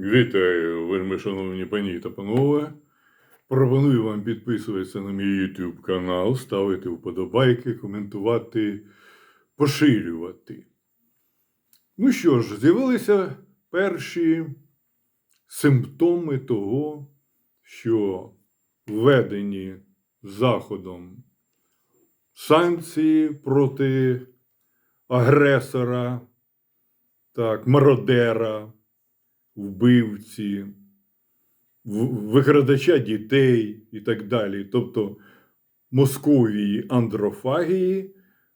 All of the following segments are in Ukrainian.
Вітаю, вельми шановні пані та панове. Пропоную вам підписуватися на мій YouTube канал, ставити вподобайки, коментувати, поширювати. Ну що ж, з'явилися перші симптоми того, що введені Заходом санкції проти агресора, так, мародера, вбивці, викрадача дітей і так далі. Тобто Московії андрофагії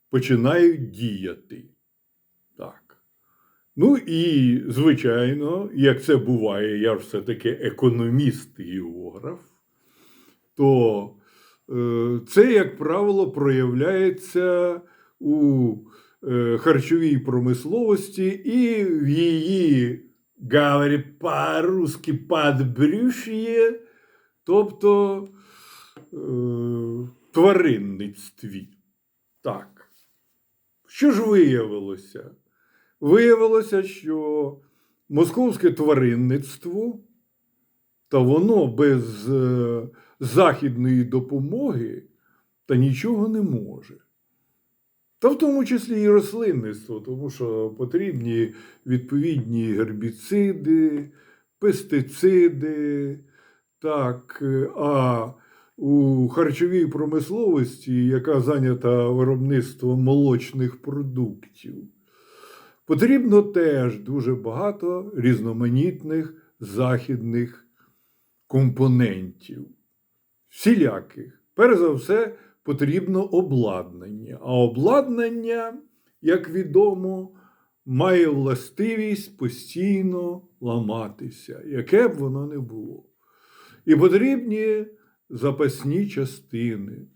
починають діяти. Так. Ну і, звичайно, як це буває, я ж все-таки економіст географ, то е, це, як правило, проявляється у е, харчовій промисловості і в її, говорить по-русски, подбрюш'є, тобто е, тваринництві. Так. Що ж виявилося? Виявилося, що московське тваринництво, та воно без е, західної допомоги та нічого не може. Та в тому числі і рослинництво, тому що потрібні відповідні гербіциди, пестициди. Так, е, а у харчовій промисловості, яка зайнята виробництвом молочних продуктів, потрібно теж дуже багато різноманітних західних компонентів, всіляких. Перш за все, потрібно обладнання. А обладнання, як відомо, має властивість постійно ламатися, яке б воно не було. І потрібні запасні частини.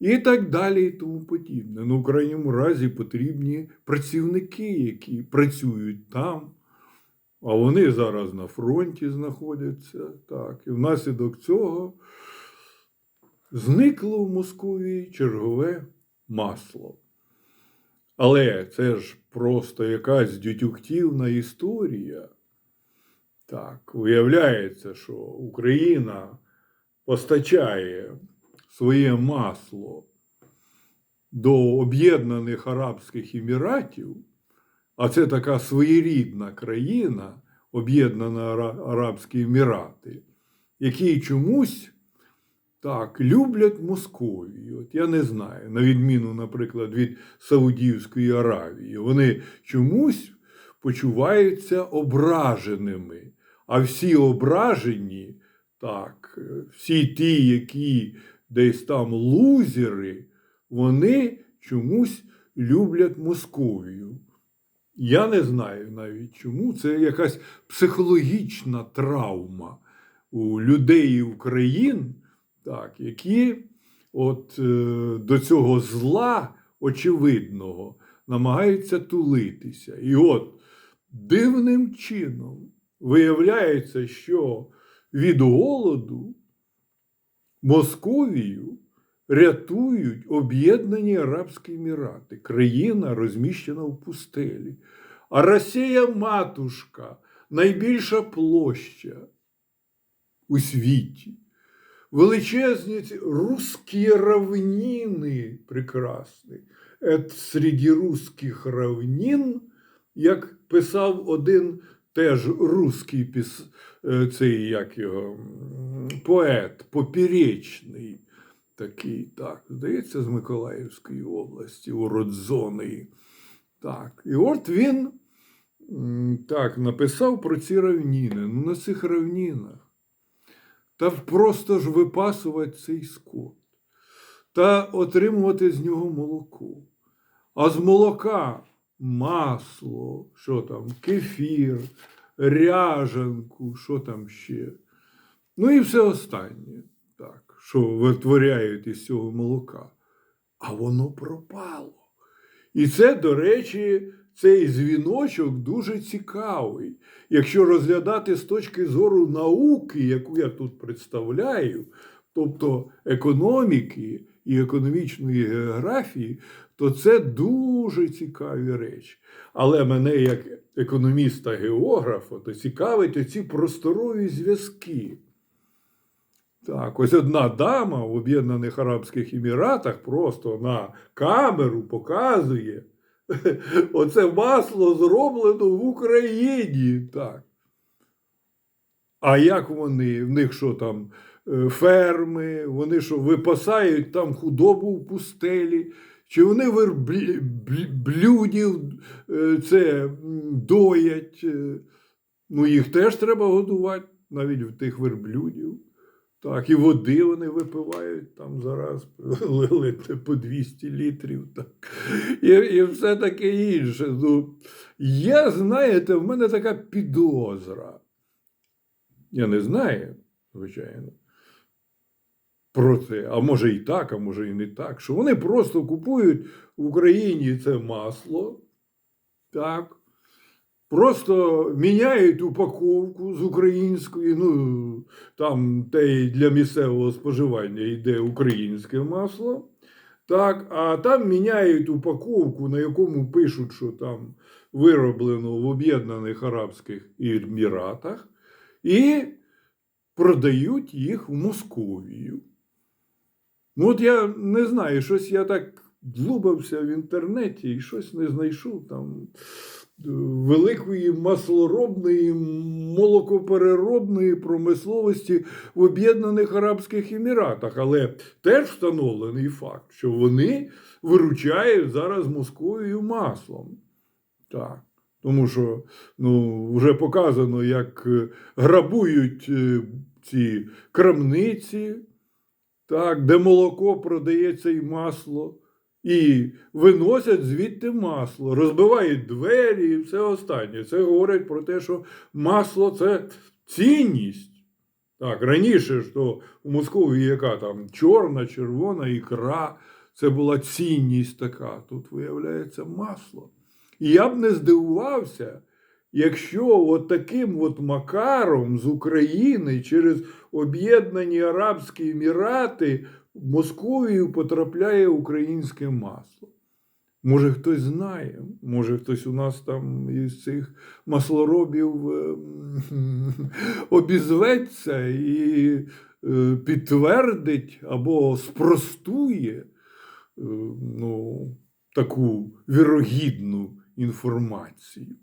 І так далі, і тому подібне. Ну, в крайньому разі потрібні працівники, які працюють там, а вони зараз на фронті знаходяться. Так. І внаслідок цього зникло в Московії чергове масло. Але це ж просто якась дютюктивна історія. Так, виявляється, що Україна постачає своє масло до Об'єднаних Арабських Еміратів, а це така своєрідна країна, Об'єднані Арабські Емірати, які чомусь так люблять Московію. От я не знаю, на відміну, наприклад, від Саудівської Аравії, вони чомусь почуваються ображеними. А всі ображені, так, всі ті, які десь там лузери, вони чомусь люблять Московію. Я не знаю навіть чому. Це якась психологічна травма у людей і України, так, які от, е, до цього зла очевидного намагаються тулитися. І от дивним чином виявляється, що від голоду Московію рятують Об'єднані Арабські Емірати, країна розміщена в пустелі. А Росія матушка найбільша площа у світі. Величезні ці русські равнини прекрасні. Ет серед русських равнин, як писав один теж русський піс, е, цей як його, поет, поперечний такий, так, здається, з Миколаївської області, уродзоний. Так. І от він так написав про ці равніни. Ну, на цих равнинах. Та просто ж випасувати цей скот, та отримувати з нього молоко. А з молока масло, що там, кефір, ряжанку, що там ще. Ну і все останнє, так, що витворяють із цього молока. А воно пропало. І це, до речі, цей дзвіночок дуже цікавий. Якщо розглядати з точки зору науки, яку я тут представляю, тобто економіки і економічної географії, то це дуже цікаві речі. Але мене як економіста-географа, то цікавить оці просторові зв'язки. Так, ось одна дама в Об'єднаних Арабських Еміратах просто на камеру показує. Оце масло зроблено в Україні. Так. А як вони? В них що там е, ферми, вони що випасають там худобу в пустелі, чи вони верблі- блюдів е, це доять? е, Ну, їх теж треба годувати, навіть в тих верблюдів. Так, і води вони випивають там зараз лити по 200 літрів. Так. І, і все таке інше. Ну, я, знаєте, в мене така підозра. Я не знаю, звичайно. Про це, а може і так, а може і не так, що вони просто купують в Україні це масло, так, просто міняють упаковку з української, ну, там те й для місцевого споживання йде українське масло, так, а там міняють упаковку, на якому пишуть, що там вироблено в Об'єднаних Арабських Еміратах, і продають їх в Московію. Ну, от я не знаю, щось я так длубався в інтернеті і щось не знайшов там великої маслоробної, молокопереробної промисловості в Об'єднаних Арабських Еміратах. Але теж встановлений факт, що вони виручають зараз Московію маслом. Так. Тому що ну, вже показано, як е, грабують е, ці крамниці, так, де молоко продається і масло, і виносять звідти масло, розбивають двері і все останнє. Це говорить про те, що масло це цінність. Так, раніше то у Московії яка там чорна, червона ікра, це була цінність така. Тут виявляється масло. І я б не здивувався, якщо от таким от макаром з України через Об'єднані Арабські Емірати в Московію потрапляє українське масло. Може, хтось знає, може, хтось у нас там із цих маслоробів ем, обізветься і е, підтвердить або спростує е, ну, таку вірогідну інформацію.